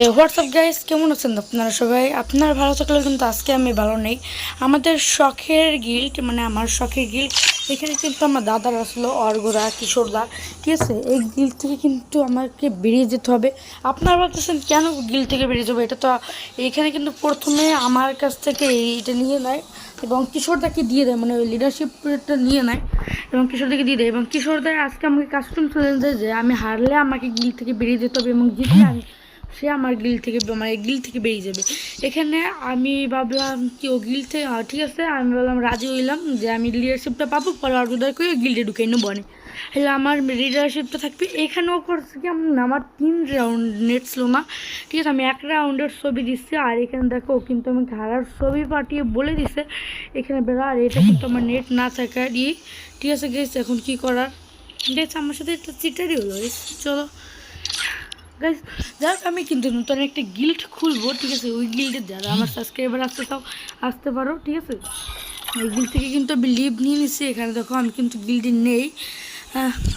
WhatsApp guys কেমন আছেন আপনারা সবাই? আপনার ভালো থাকলে কিন্তু আজকে আমি ভালো নেই। আমাদের শখের গিল্ড মানে আমার শখের গিল্ড এখানে কিন্তু আমার দাদার আসলো অর্গরা, কিশোরদা, ঠিক আছে? এই গিল্ড থেকে কিন্তু আমাকে বেরিয়ে যেতে হবে। আপনারা ভাবতেছেন, কেন গিল্ড থেকে বেরিয়ে যাব? এটা তো এখানে কিন্তু প্রথমে আমার কাছ থেকে এইটা নিয়ে নেয় এবং কিশোরদাকে দিয়ে দেয় মানে ওই লিডারশিপটা নিয়ে নেয় এবং কিশোরদাকে দিয়ে দেয় এবং কিশোরদার আজকে আমাকে কাস্টম চ্যালেঞ্জ দেয় যে আমি হারলে আমাকে গিল থেকে বেরিয়ে যেতে হবে এবং জিতলে আমি সে আমার গিল থেকে মানে গিল থেকে বেরিয়ে যাবে। এখানে আমি ভাবলাম কি, ও গিল থেকে ঠিক আছে। আমি ভাবলাম রাজি হইলাম যে আমি লিডারশিপটা পাবো, পরে অর্ডার করে গিল্ডে ঢুকে নেব অনেক তাহলে আমার লিডারশিপটা থাকবে। এখানেও করছে কি আমি আমার তিন রাউন্ড নেট ছিল না। ঠিক আছে, আমি এক রাউন্ডের ছবি দিচ্ছি, আর এখানে দেখো, ও কিন্তু আমাকে হারার ছবি পাঠিয়ে বলে দিছে। এখানে বেরো, আর এটা কিন্তু আমার নেট না থাকারই ঠিক আছে গেছে এখন কি করার? গেছে আমার সাথে একটা চিটারই হলো চলো। গাইজ যাক, আমি কিন্তু নতুন একটা গিল্ড খুলবো, ঠিক আছে? ওই গিল্ডে যারা আমার সাবস্ক্রাইবার আসতে চাও আসতে পারো, ঠিক আছে? ওই গিল্ড থেকে কিন্তু আমি লিভ নিয়ে নিচ্ছি এখানে দেখো, আমি কিন্তু গিল্ডে নেই।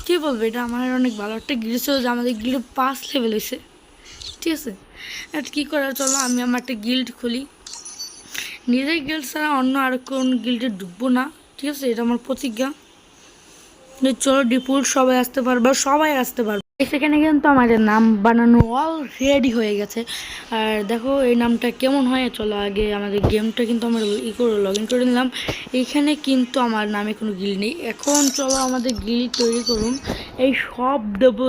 কী বলব, এটা আমার অনেক ভালো একটা গিল্ড ছিল যে আমাদের গিল্ডে পাঁচ লেভেল হয়েছে। ঠিক আছে? আর কী করার চলো, আমি আমার একটা গিল্ড খুলি। নিজের গিল্ড ছাড়া অন্য আর কোন গিল্ডে ডুববো না, ঠিক আছে? এটা আমার প্রতিজ্ঞা। চলো ডিপুল সবাই আসতে পারবে, সবাই আসতে পারবে। সেখানে কিন্তু আমাদের নাম বানানো অল রেডি হয়ে গেছে। আর দেখো, এই নামটা কেমন হয়, চলো আগে আমাদের গেমটা কিন্তু আমরা ই করে লগ ইন করে নিলাম। এইখানে কিন্তু আমার নামে কোনো গিল নেই। এখন চলো আমাদের গিল তৈরি করুন। এই সব দেবো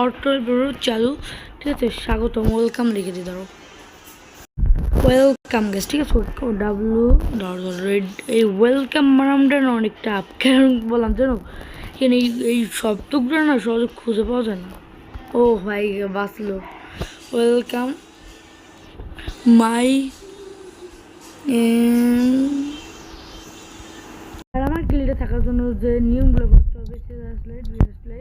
অটো চালু। ঠিক আছে, স্বাগতম ওয়েলকাম লিখে দিই ধরো। ওয়েলকাম গেস ঠিক আছে ডাব্লু রেড এই ওয়েলকাম নামটা অনেকটা আপ কেন বললাম জানো কেন এই এই সব শব্দগুলো না সহজে খুঁজে পাওয়া যায় না। ও ভাই, বাঁচলো। ওয়েলকাম মাই আর আমার গিল্ডে থাকার জন্য যে নিয়মগুলো করতে হবে সেটা আসলে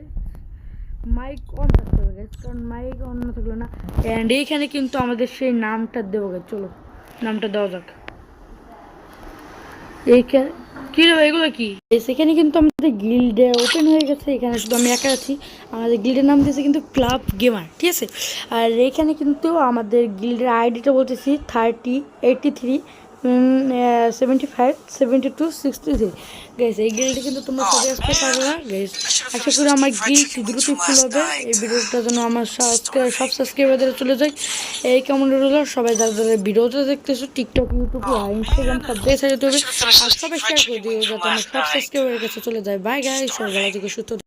মাইক অন থাকতে হবে কারণ মাইক অন না থাকলে না। অ্যান্ড এইখানে কিন্তু আমাদের সেই নামটা দেবো চলো, নামটা দেওয়া যাক। এইখানে কী রে এগুলো কি? সেখানে কিন্তু আমাদের গিল্ডে ওপেন হয়ে গেছে এখানে শুধু আমি একা আছি। আমাদের গিল্ডের নাম দিয়েছে কিন্তু ক্লাব গেমার ঠিক আছে? আর এখানে কিন্তু আমাদের গিল্ডের আইডিটা বলতেছি thirty eighty three seventy five seventy two sixty three এই কিন্তু তোমরা সবাই আসতে পারবে না। গেস আশা করি আমার ফুল হবে। এই ভিডিওটা যেন আমার সব সাবস্ক্রাইবারদের চলে যায়। এই কেমন রইল? সবাই যারা যারা ভিডিওটা দেখতেছো টিকটক ইউটিউব আর ইনস্টাগ্রাম সব দিয়ে সাইড হবে। আর সবাই শেয়ার করে দিও যাতে আমার সব সাবস্ক্রাইবারের কাছে চলে যায়। বাই গাই সবাই থেকে সুস্থ।